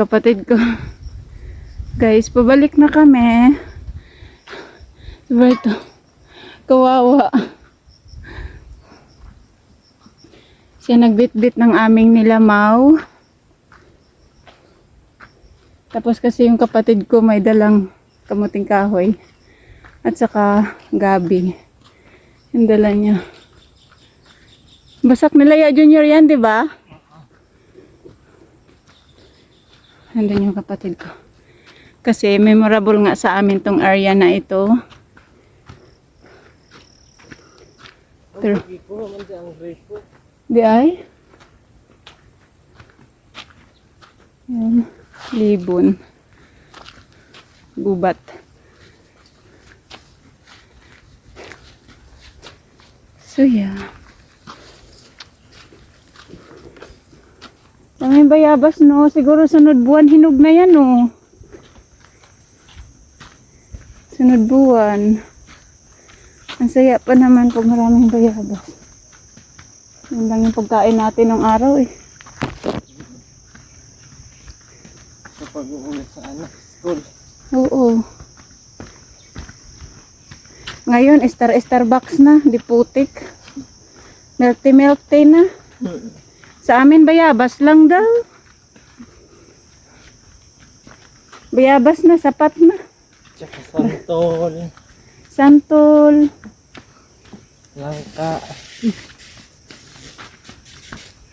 kapatid ko. Guys, pabalik na kami. Diba ito? Kawawa. Siya nagbit-bit ng aming nilamaw. Tapos kasi yung kapatid ko may dalang kamuting kahoy. At saka gabi. Yung dala niya. Basak nila ya junior yan, di ba? Nandun yung kapatid ko. Kasi memorable nga sa amin tong area na ito. Pero, di ay? Yan. Libon. Gubat. So, yeah. Daming bayabas, no? Siguro sunod buwan, hinog na yan, no? Sunod buwan. Ang saya pa naman pag maraming bayabas. Yun lang yung pagkain natin ng araw, eh. Sa pag-uulit sa anak, school. Oo. Ngayon, star Starbucks na, di putik. Melty melty na. Sa amin bayabas lang daw. Bayabas na, sapat na. Tsaka santol. Santol. Langka.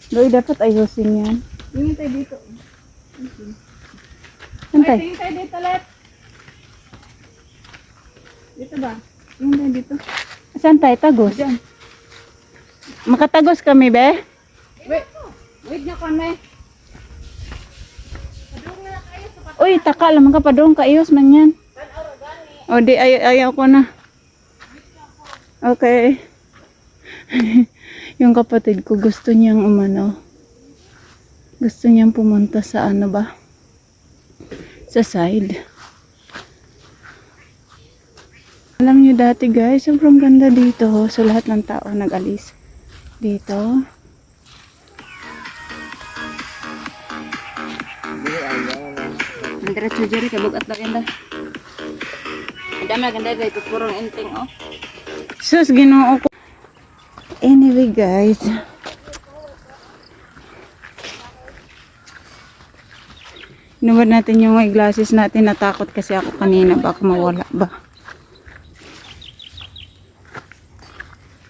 Doy, dapat ayusin yan. Tingin tayo dito. Antay. Tingin tayo dito, Let. Dito ba? Tingin tayo dito. Saan tayo? Tagos? Diyan. Makatagos kami, be? Wait. Na kami. Uy, taka lamang ka pa doon. Kaiyos man yan. O, di, ay, ayaw ko na. Okay. yung kapatid ko, gusto niyang umano. Gusto niyang pumunta sa ano ba? Sa side. Alam niyo dati guys, sobrang ganda dito. So lahat ng tao nag-alis dito. Diretso dyan, kabugat na ganda. Ang dami na ganda, guys. Purong inting, oh. Sus, ginoo ko. Anyway, guys. Inuwad natin yung glasses natin. Natakot kasi ako kanina. Baka mawala ba?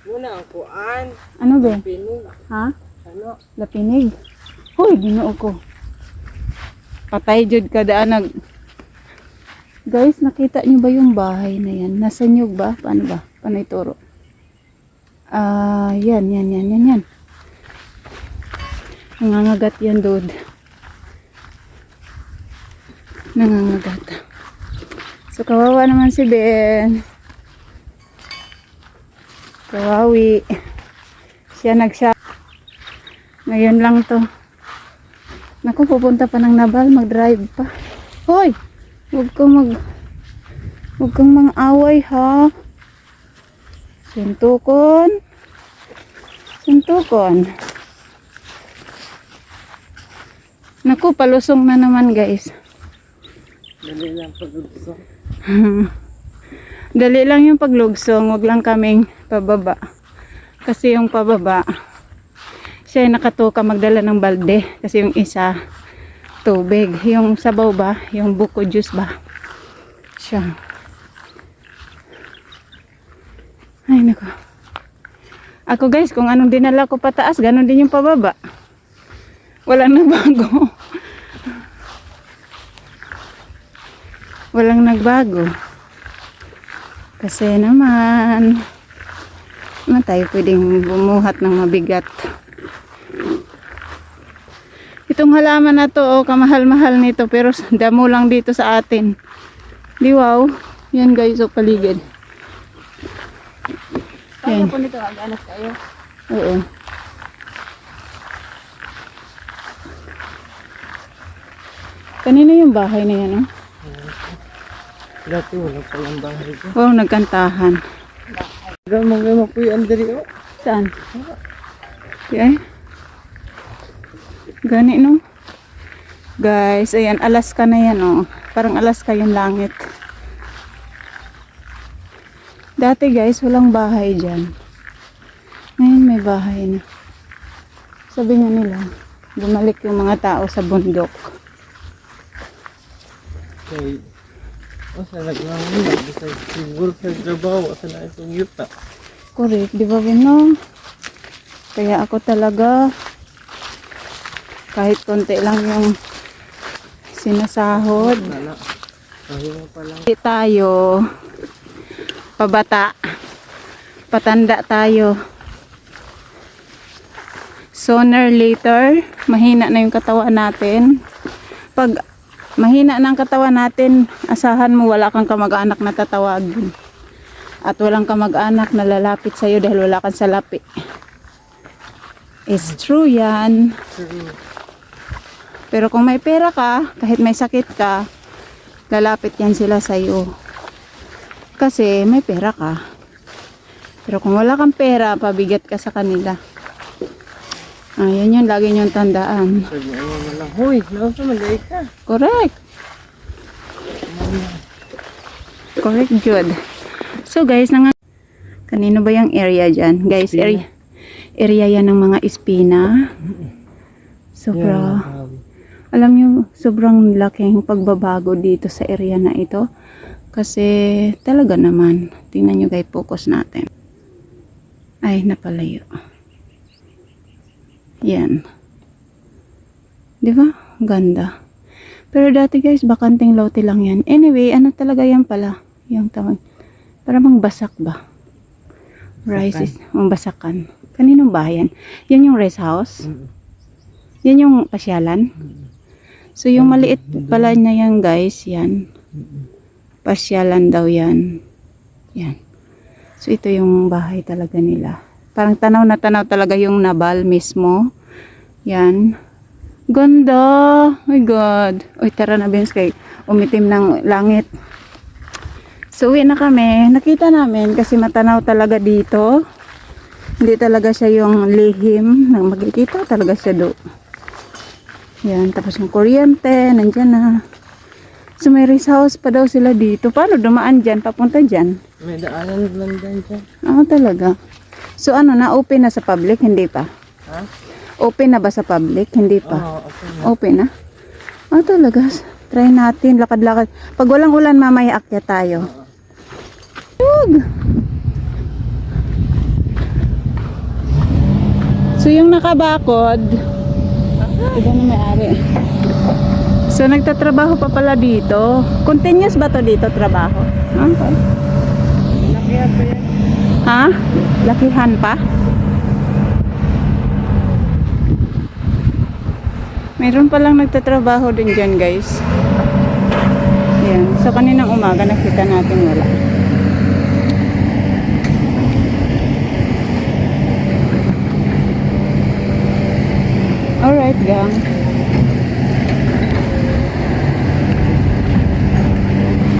Muna ang kuan. Ano ba? Pinig. Ha? Ano? Lapinig. Hoy, ginoo ko. Patay jud ka daan nag... Guys, nakita niyo ba yung bahay na yan? Nasa nyug ba? Paano ba? Paano ituro? Ah, yan, yan, yan, yan, yan. Nangangagat yan, dude. Nangangagat. So, kawawa naman si Ben. Kawawi. Siya nagsya. Ngayon lang to. Naku, pupunta pa ng Nabal, mag-drive pa. Hoy! Huwag kang mag... Huwag kang mang-away, ha? Suntukon. Suntukon. Naku, palusong na naman, guys. Dali lang pag-udso. Dali lang yung paglugsong, wag lang kaming pababa. Kasi yung pababa, siya ay nakatuka magdala ng balde. Kasi yung isa, tubig. Yung sabaw ba, yung buko juice ba, siya. Ay, nako. Ako guys, kung anong dinala ko pataas, ganun din yung pababa. Walang nagbago. Walang nagbago. Kasi naman, naman tayo pwedeng bumuhat ng mabigat. Itong halaman na to, oh, kamahal-mahal nito, pero damo lang dito sa atin. Di wow. Yan guys, oh, paligid. Kaya Yan. po nito, mag-anak kayo. Oo. Kanino yung bahay na yan, oh? Dati wala palang bahay ko. Wow, nagkantahan. Gamang gamang po yung andari oh. Saan? Di ay? Gani no? Guys, ayan, Alaska na yan, oh. Parang Alaska yung langit. Dati, guys, walang bahay dyan. Ngayon may bahay na. Sabi nga nila, bumalik yung mga tao sa bundok. Kay, o sa naglangulag, bisa siguro sa trabaho, sa na itong yuta. Correct, di ba, Bino? Kaya ako talaga, kahit konti lang yung sinasahod. Hindi tayo pabata. Patanda tayo. Sooner later, mahina na yung katawan natin. Pag mahina na ang katawan natin, asahan mo wala kang kamag-anak na tatawagin. At walang kamag-anak na lalapit sa'yo dahil wala kang salapi. It's true yan. True. Pero kung may pera ka, kahit may sakit ka, lalapit yan sila sa iyo. Kasi may pera ka. Pero kung wala kang pera, pabigat ka sa kanila. Ayan yun, lagi niyong tandaan. Sabi ano mo lang, Hoy, nausa malay ka. Correct. Correct, Jude. So guys, nang kanino ba yung area dyan? Guys, area, area yan ng mga espina. Sobra. Alam nyo, sobrang laking pagbabago dito sa area na ito. Kasi talaga naman, tingnan nyo guys, focus natin. Ay, napalayo. Yan. Di ba? Ganda. Pero dati guys, bakanting lote lang yan. Anyway, ano talaga yan pala? Yung tawag. Para mang basak ba? Rice is, ang basakan. Kaninong bayan? Yan yung rest house? Yan yung pasyalan? So, yung maliit pala na yan, guys, yan. Pasyalan daw yan. Yan. So, ito yung bahay talaga nila. Parang tanaw na tanaw talaga yung nabal mismo. Yan. Ganda! My God. Uy, tara na, Vince, kay umitim ng langit. So, uwi na kami. Nakita namin kasi matanaw talaga dito. Hindi talaga siya yung lihim. Magkikita talaga siya do. Yan, tapos yung kuryente, nandyan na. So may rest house pa daw sila dito. Paano dumaan dyan? Papunta dyan? May daanan lang dyan dyan. Oo, talaga. So ano, na-open na sa public? Hindi pa. Ha? Open na ba sa public? Hindi pa. Oo, okay na. Open na? Ah, talaga. Try natin. Lakad-lakad. Pag walang ulan, mamaya akyat tayo. Yug! So yung nakabakod, iba na may-ari. So nagtatrabaho pa pala dito. Continuous ba to dito trabaho? Okay. Lakihan pa yan. Ha? Lakihan pa? Meron palang nagtatrabaho din dyan guys. Yan. So kaninang umaga nakita natin wala. Alright gang.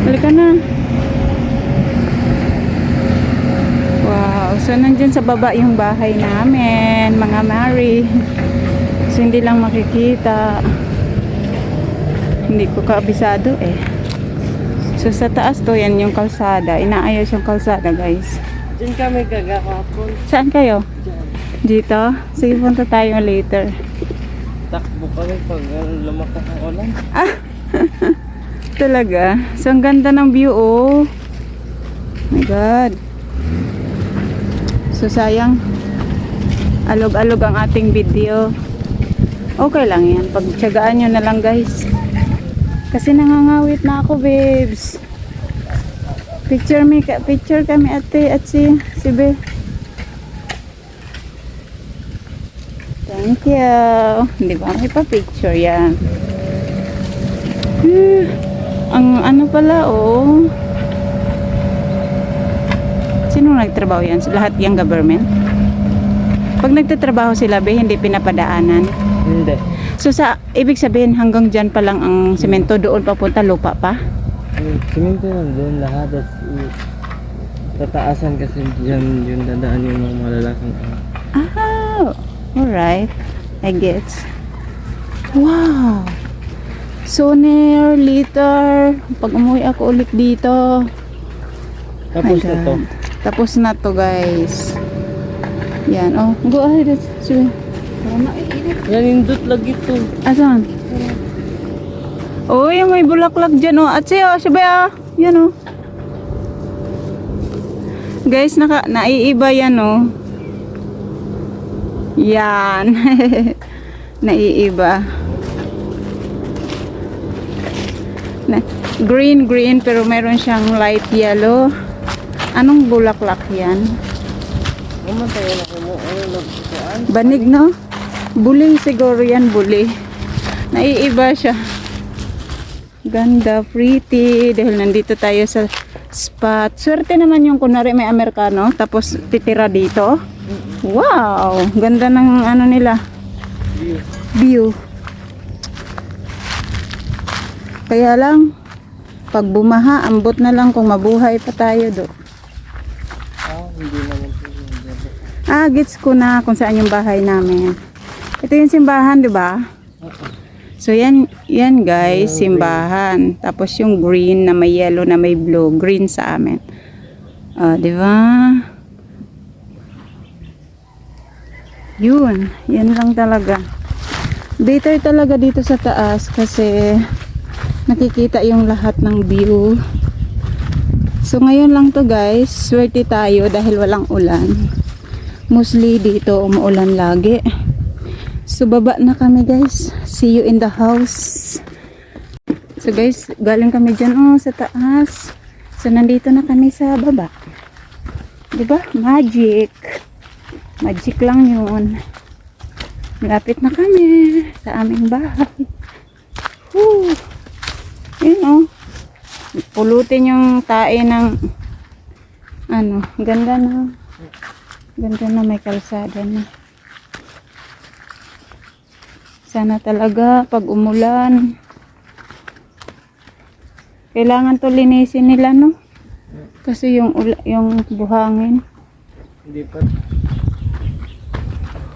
Halika na. Wow. So, nandyan sa baba yung bahay namin, mga Mary. So, hindi lang makikita. Hindi ko kaabisado eh. So, sa taas to, yan yung kalsada. Inaayos yung kalsada, guys. Diyan kami gagakapon. Saan kayo? Diyan. Dito? Sige, punta tayo later. Takbo kami pag ano, lumakas ang ulan. Talaga. So, ang ganda ng view, oh. My God. So, sayang. Alog-alog ang ating video. Okay lang yan. Pagtsagaan nyo na lang, guys. Kasi nangangawit na ako, babes. Picture me, picture kami ate at si, si Be. Thank you. Hindi ba? May pa-picture yan. Hmm. Ang ano pala, oh. Sino nagtrabaho yan? Lahat yung government? Pag nagtatrabaho sila, be, hindi pinapadaanan. Hindi. So, sa, ibig sabihin, hanggang dyan pa lang ang semento, doon papunta, lupa pa? Yung Siminto lang doon lahat at i- tataasan kasi dyan yung dadaan yung mga malalaking. Ah, alright. I guess. Wow. Sooner, later, pag umuwi ako ulit dito. Tapos na to. Tapos na to guys. Yan, oh. Go ahead. Sige. Yan, indot lagi to. Asan? Uy, may bulaklak dyan, oh. At siya, siya ba, ah? Yan, oh. Guys, naka, naiiba yan, oh. Yan. naiiba. Na, green, green, pero meron siyang light yellow. Anong bulaklak yan? Mamatay na? Banig, no? Buli siguro yan, buli. Naiiba siya. Ganda, pretty. Dahil nandito tayo sa spot. Swerte naman yung kunwari may Amerikano, tapos titira dito. Wow! Ganda ng ano nila. View. Kaya lang, pag bumaha, ambot na lang kung mabuhay pa tayo do. Ah, hindi naman. Ah, gets ko na kung saan yung bahay namin. Ito yung simbahan, di ba? So, yan, yan guys, simbahan. Tapos yung green na may yellow na may blue. Green sa amin. Ah, di ba? Yun. Yan lang talaga. Better talaga dito sa taas kasi nakikita yung lahat ng view. So, ngayon lang to guys. Swerte tayo dahil walang ulan. Mostly dito umuulan lagi. So baba na kami guys. See you in the house. So guys, galing kami dyan oh, sa taas. So nandito na kami sa baba. 'Di ba? Magic. Magic lang 'yun. Malapit na kami sa aming bahay. Woo! Yun oh. Pulutin yung tae ng ano, ganda na. Ganda na may kalsada na. Sana talaga pag umulan. Kailangan to linisin nila no. Kasi yung yung buhangin. Hindi pa.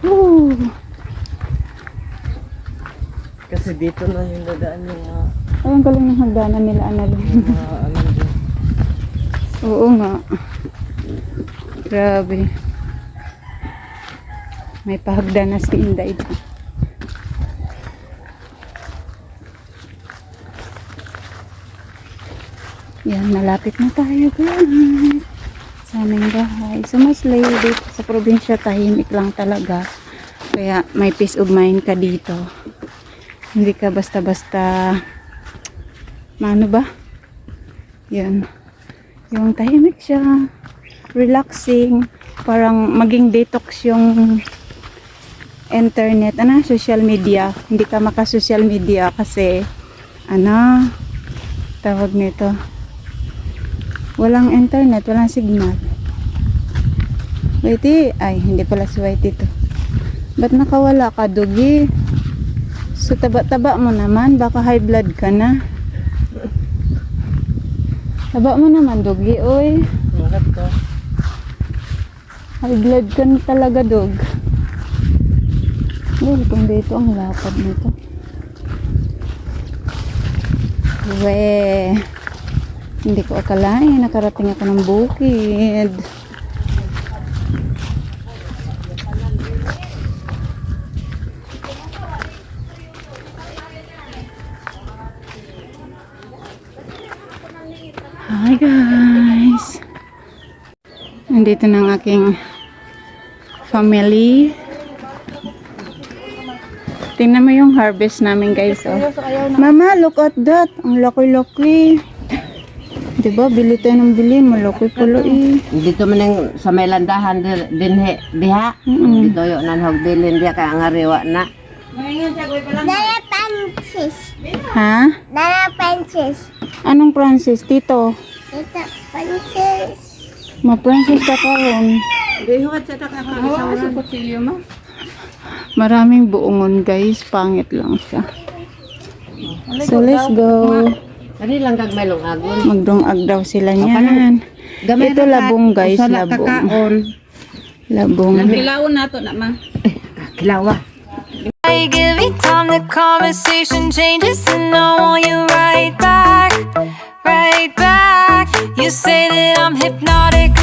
Woo! Kasi dito na yung dadaan yung mga, Ay, ang galing ng hagdanan nila Annalyn. yung mga ano dyan. Oo nga. Grabe. May pahagdan na si Inday dyan. Yan, malapit na tayo guys. Sa aming bahay. So, mostly dito sa probinsya, tahimik lang talaga. Kaya may peace of mind ka dito. Hindi ka basta-basta ano ba? Yan. Yung tahimik siya. Relaxing. Parang maging detox yung internet. Ano? Social media. Hindi ka maka-social media kasi ano? Tawag nito. Walang internet. Walang signal. Whitey. Ay, hindi pala si Whitey to. Ba't nakawala ka, Dugi? So, taba-taba mo naman. Baka high blood ka na. Taba mo naman, Dugi. Uy. Bakit to? High blood ka na talaga, dog. Well, kung dito ang lapad nito. We. Hindi ko akalain. Nakarating ako ng bukid. Hi guys. Nandito na ang aking family. Tingnan mo yung harvest namin guys. Oh. Mama, look at that. Ang laki-laki. Diba, bili tayo ng bili. Malaki pala eh. Dito man yung sa may landahan di- dinhi diha. Mm-mm. Dito yo nan hog dilin diha ka ang ariwa na. Dala Francis. Ha? Dala Francis. Anong Francis? Tito. Ito, Francis. Ma-Francis ka karon. Maraming buongon guys. Pangit lang siya. So let's go. Kani lang kag may lungagon. Magdungag daw sila niyan. Ito labong guys, labong. Labong. Kilawa. I give it time the conversation changes, and I want you right back, right back. You say that I'm hypnotic,